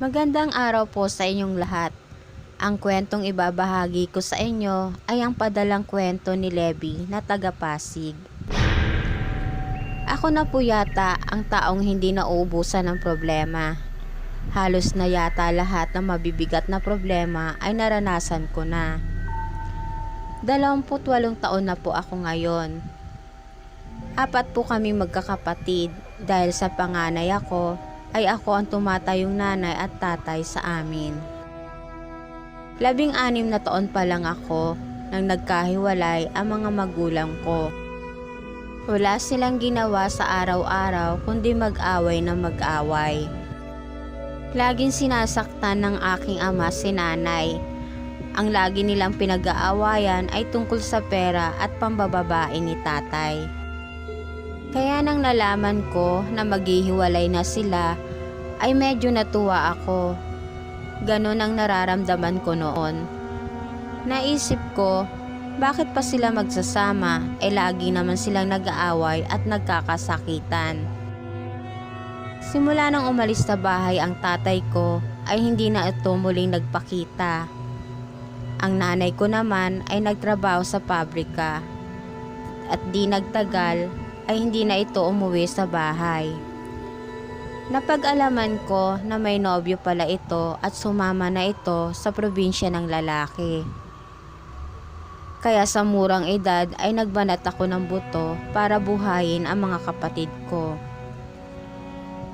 Magandang araw po sa inyong lahat. Ang kwentong ibabahagi ko sa inyo ay ang padalang kwento ni Levi na taga Pasig. Ako na po yata ang taong hindi nauubusan ng problema. Halos na yata lahat ng mabibigat na problema ay naranasan ko na. 28 taon na po ako ngayon. Apat po kami magkakapatid dahil sa panganay ako ay ako ang tumatayong nanay at tatay sa amin. Labing anim na taon pa lang ako nang nagkahiwalay ang mga magulang ko. Wala silang ginawa sa araw-araw kundi mag-away na mag-away. Laging sinasaktan ng aking ama si nanay. Ang lagi nilang pinag-aawayan ay tungkol sa pera at pambababae ni tatay. Kaya nang nalaman ko na maghihiwalay na sila, ay medyo natuwa ako. Ganon ang nararamdaman ko noon. Naisip ko, bakit pa sila magsasama eh lagi naman silang nag-aaway at nagkakasakitan. Simula nang umalis sa bahay ang tatay ko ay hindi na ito muling nagpakita. Ang nanay ko naman ay nagtrabaho sa pabrika at di nagtagal ay hindi na ito umuwi sa bahay. Napag-alaman ko na may nobyo pala ito at sumama na ito sa probinsya ng lalaki. Kaya sa murang edad ay nagbanat ako ng buto para buhayin ang mga kapatid ko.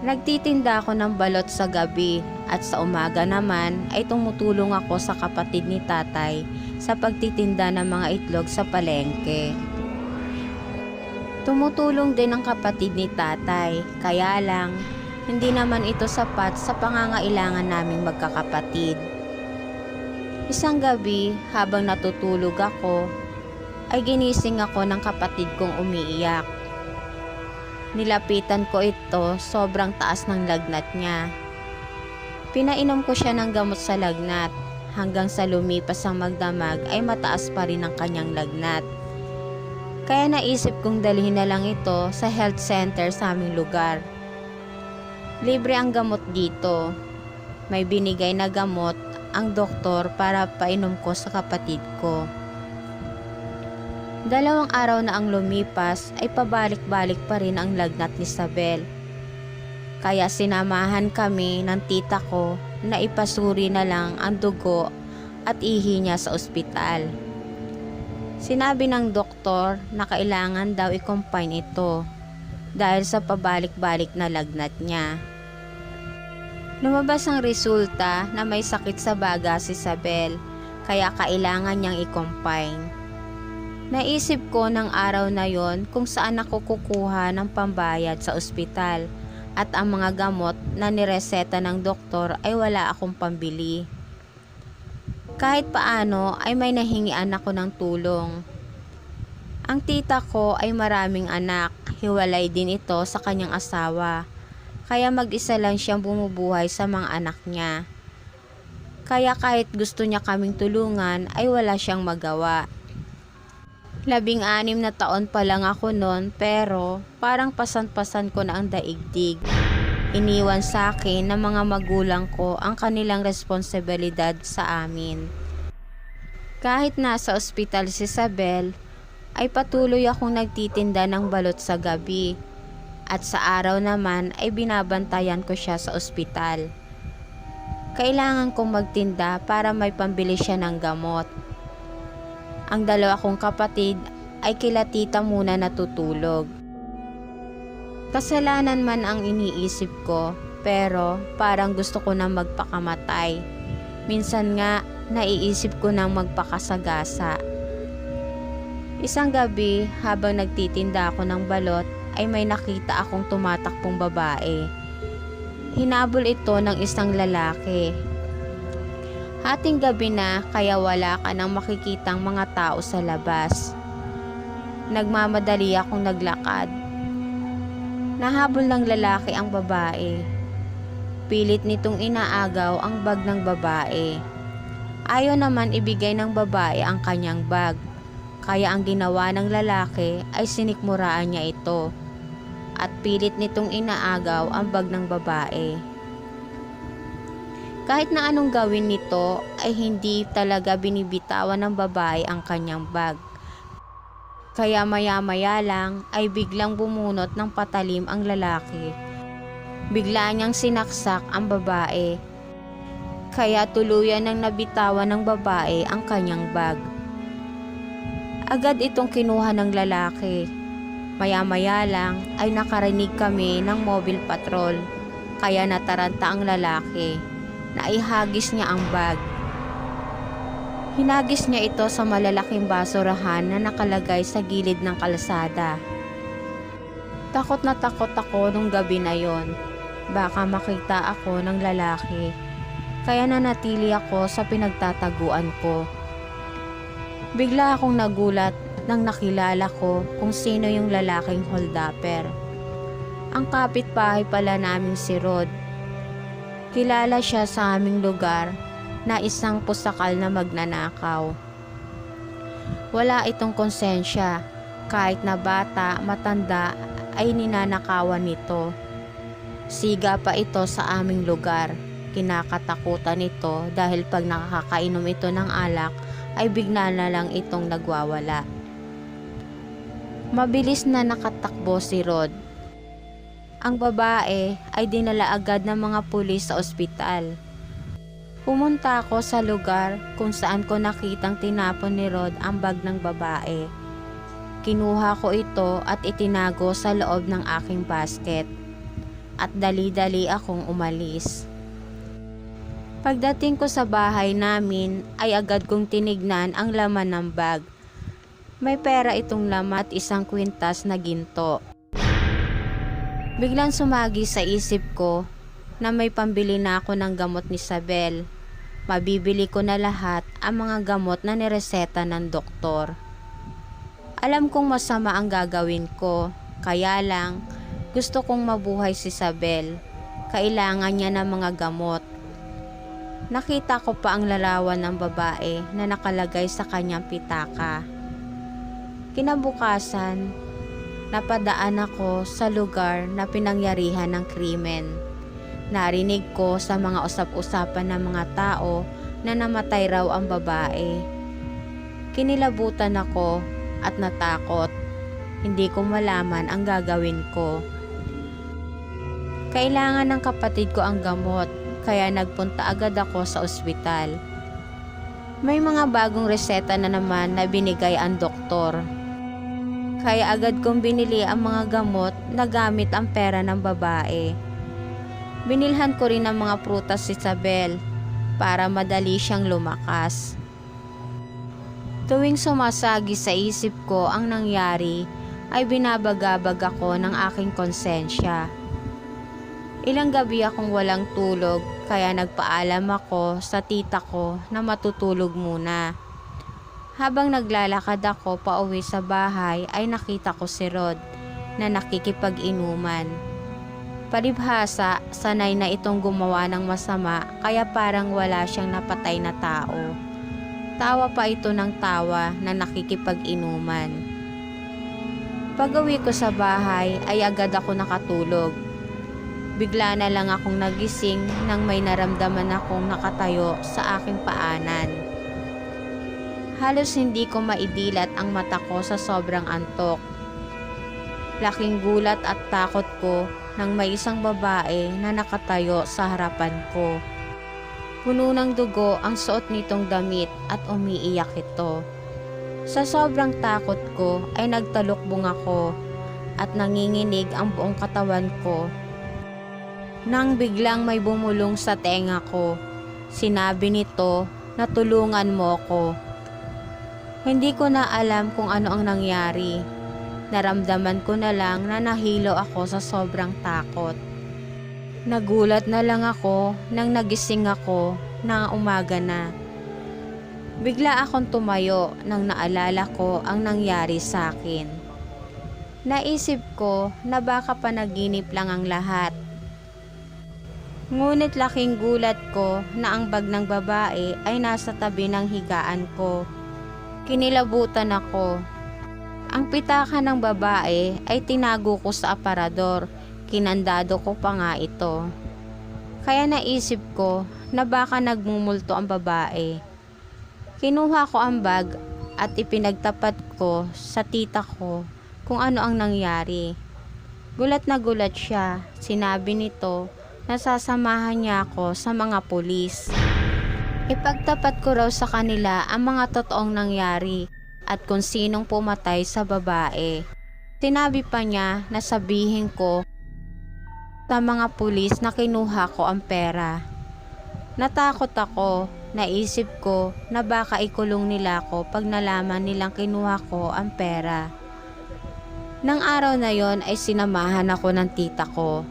Nagtitinda ako ng balot sa gabi at sa umaga naman ay tumutulong ako sa kapatid ni tatay sa pagtitinda ng mga itlog sa palengke. Tumutulong din ang kapatid ni tatay, kaya lang hindi naman ito sapat sa pangangailangan naming magkakapatid. Isang gabi, habang natutulog ako, ay ginising ako ng kapatid kong umiiyak. Nilapitan ko ito, sobrang taas ng lagnat niya. Pinainom ko siya ng gamot sa lagnat, hanggang sa lumipas ang magdamag ay mataas pa rin ang kanyang lagnat. Kaya naisip kong dalhin na lang ito sa health center sa aming lugar. Libre ang gamot dito. May binigay na gamot ang doktor para painom ko sa kapatid ko. Dalawang araw na ang lumipas ay pabalik-balik pa rin ang lagnat ni Isabel. Kaya sinamahan kami ng tita ko na ipasuri na lang ang dugo at ihi niya sa ospital. Sinabi ng doktor na kailangan daw i-confine ito dahil sa pabalik-balik na lagnat niya. Lumabas ang resulta na may sakit sa baga si Isabel kaya kailangan niyang i-confine. Naisip ko ng araw na yon kung saan ako kukuha ng pambayad sa ospital at ang mga gamot na nireseta ng doktor ay wala akong pambili. Kahit paano ay may nahingian ako ng tulong. Ang tita ko ay maraming anak, hiwalay din ito sa kanyang asawa. Kaya mag-isa lang siyang bumubuhay sa mga anak niya. Kaya kahit gusto niya kaming tulungan ay wala siyang magawa. Labing anim na taon pa lang ako noon pero parang pasan-pasan ko na ang daigdig. Iniwan sa akin ng mga magulang ko ang kanilang responsibilidad sa amin. Kahit nasa ospital si Isabel, ay patuloy akong nagtitinda ng balot sa gabi. At sa araw naman ay binabantayan ko siya sa ospital. Kailangan kong magtinda para may pambili siya ng gamot. Ang dalawa kong kapatid ay kila tita muna natutulog. Kasalanan man ang iniisip ko, pero parang gusto ko na magpakamatay. Minsan nga, naiisip ko nang magpakasagasa. Isang gabi, habang nagtitinda ako ng balot, ay may nakita akong tumatakbong babae. Hinabol ito ng isang lalaki. Hating gabi na kaya wala ka nang makikitang mga tao sa labas. Nagmamadali akong naglakad Nahabol ng lalaki ang babae. Pilit nitong inaagaw ang bag ng babae. Ayaw naman ibigay ng babae ang kanyang bag. Kaya ang ginawa ng lalaki ay sinikmuraan niya ito. At pilit nitong inaagaw ang bag ng babae. Kahit na anong gawin nito ay hindi talaga binibitawan ng babae ang kanyang bag. Kaya maya-maya lang ay biglang bumunot ng patalim ang lalaki. Bigla niyang sinaksak ang babae. Kaya tuluyan ng nabitawan ng babae ang kanyang bag. Agad itong kinuha ng lalaki. Maya-maya lang ay nakarinig kami ng mobile patrol. Kaya nataranta ang lalaki na ihagis niya ang bag. Hinagis niya ito sa malalaking basurahan na nakalagay sa gilid ng kalsada. Takot na takot ako nung gabi na yon. Baka makita ako ng lalaki. Kaya nanatili ako sa pinagtataguan ko. Bigla akong nagulat nang nakilala ko kung sino yung lalaking holdapper. Ang kapitbahay pala namin si Rod. Kilala siya sa aming lugar na isang pusakal na magnanakaw. Wala itong konsensya, kahit na bata, matanda ay ninanakawan nito. Siga pa ito sa aming lugar. Kinakatakutan ito dahil pag nakakainom ito ng alak ay bigla na lang itong nagwawala. Mabilis na nakatakbo si Rod. Ang babae ay dinala agad ng mga pulis sa ospital. Pumunta ako sa lugar kung saan ko nakitang tinapon ni Rod ang bag ng babae. Kinuha ko ito at itinago sa loob ng aking basket. At dali-dali akong umalis. Pagdating ko sa bahay namin ay agad kong tinignan ang laman ng bag. May pera itong laman at isang kwintas na ginto. Biglang sumagi sa isip ko na may pambili na ako ng gamot ni Isabel. Mabibili ko na lahat ang mga gamot na nireseta ng doktor. Alam kong masama ang gagawin ko, kaya lang gusto kong mabuhay si Isabel. Kailangan niya ng mga gamot. Nakita ko pa ang larawan ng babae na nakalagay sa kanyang pitaka. Kinabukasan, napadaan ako sa lugar na pinangyarihan ng krimen. Narinig ko sa mga usap-usapan ng mga tao na namatay raw ang babae. Kinilabutan ako at natakot. Hindi ko malaman ang gagawin ko. Kailangan ng kapatid ko ang gamot, kaya nagpunta agad ako sa ospital. May mga bagong reseta na naman na binigay ang doktor. Kaya agad kong binili ang mga gamot na gamit ang pera ng babae. Binilhan ko rin ng mga prutas si Isabel para madali siyang lumakas. Tuwing sumasagi sa isip ko ang nangyari, ay binabagabag ako ng aking konsensya. Ilang gabi akong walang tulog kaya nagpaalam ako sa tita ko na matutulog muna. Habang naglalakad ako pauwi sa bahay ay nakita ko si Rod na nakikipag-inuman. Palibhasa, sanay na itong gumawa ng masama kaya parang wala siyang napatay na tao. Tawa pa ito ng tawa na nakikipag-inuman. Pag-uwi ko sa bahay ay agad ako nakatulog. Bigla na lang akong nagising nang may naramdaman akong nakatayo sa aking paanan. Halos hindi ko maidilat ang mata ko sa sobrang antok. Laking gulat at takot ko nang may isang babae na nakatayo sa harapan ko. Puno ng dugo ang suot nitong damit at umiiyak ito. Sa sobrang takot ko ay nagtalukbong ako at nanginginig ang buong katawan ko. Nang biglang may bumulong sa tenga ko, sinabi nito na tulungan mo ko. Hindi ko na alam kung ano ang nangyari. Naramdaman ko na lang na nahilo ako sa sobrang takot. Nagulat na lang ako nang nagising ako na umaga na. Bigla akong tumayo nang naalala ko ang nangyari sa akin. Naisip ko na baka panaginip lang ang lahat. Ngunit laking gulat ko na ang bag ng babae ay nasa tabi ng higaan ko. Kinilabutan ako. Ang pitaka ng babae ay tinago ko sa aparador. Kinandado ko pa nga ito. Kaya naisip ko na baka nagmumulto ang babae. Kinuha ko ang bag at ipinagtapat ko sa tita ko kung ano ang nangyari. Gulat na gulat siya. Sinabi nito na sasamahan niya ako sa mga pulis. Ipagtapat ko raw sa kanila ang mga totoong nangyari at kung sinong pumatay sa babae. Sinabi pa niya na sabihin ko sa mga pulis na kinuha ko ang pera. Natakot ako, naisip ko na baka ikulong nila ako pag nalaman nilang kinuha ko ang pera. Nang araw na yon ay sinamahan ako ng tita ko.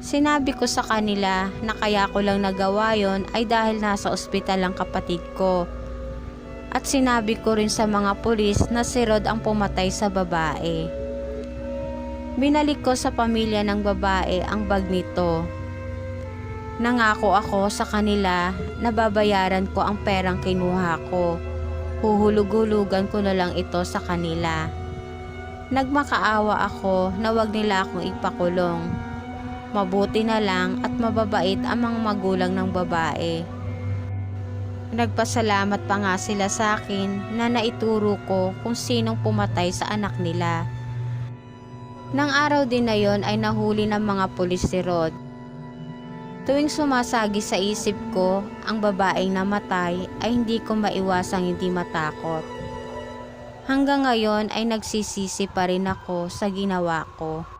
Sinabi ko sa kanila na kaya ko lang nagawa yon ay dahil nasa ospital ang kapatid ko. At sinabi ko rin sa mga pulis na si Rod ang pumatay sa babae. Binalik ko sa pamilya ng babae ang bag nito. Nangako ako sa kanila na babayaran ko ang perang kinuha ko. Huhulug-hulugan ko na lang ito sa kanila. Nagmakaawa ako na wag nila akong ipakulong. Mabuti na lang at mababait ang mga magulang ng babae. Nagpasalamat pa nga sila sa akin na naituro ko kung sinong pumatay sa anak nila. Nang araw din na yon ay nahuli ng mga pulis si Rod. Tuwing sumasagi sa isip ko ang babaeng namatay ay hindi ko maiwasang hindi matakot. Hanggang ngayon ay nagsisisi pa rin ako sa ginawa ko.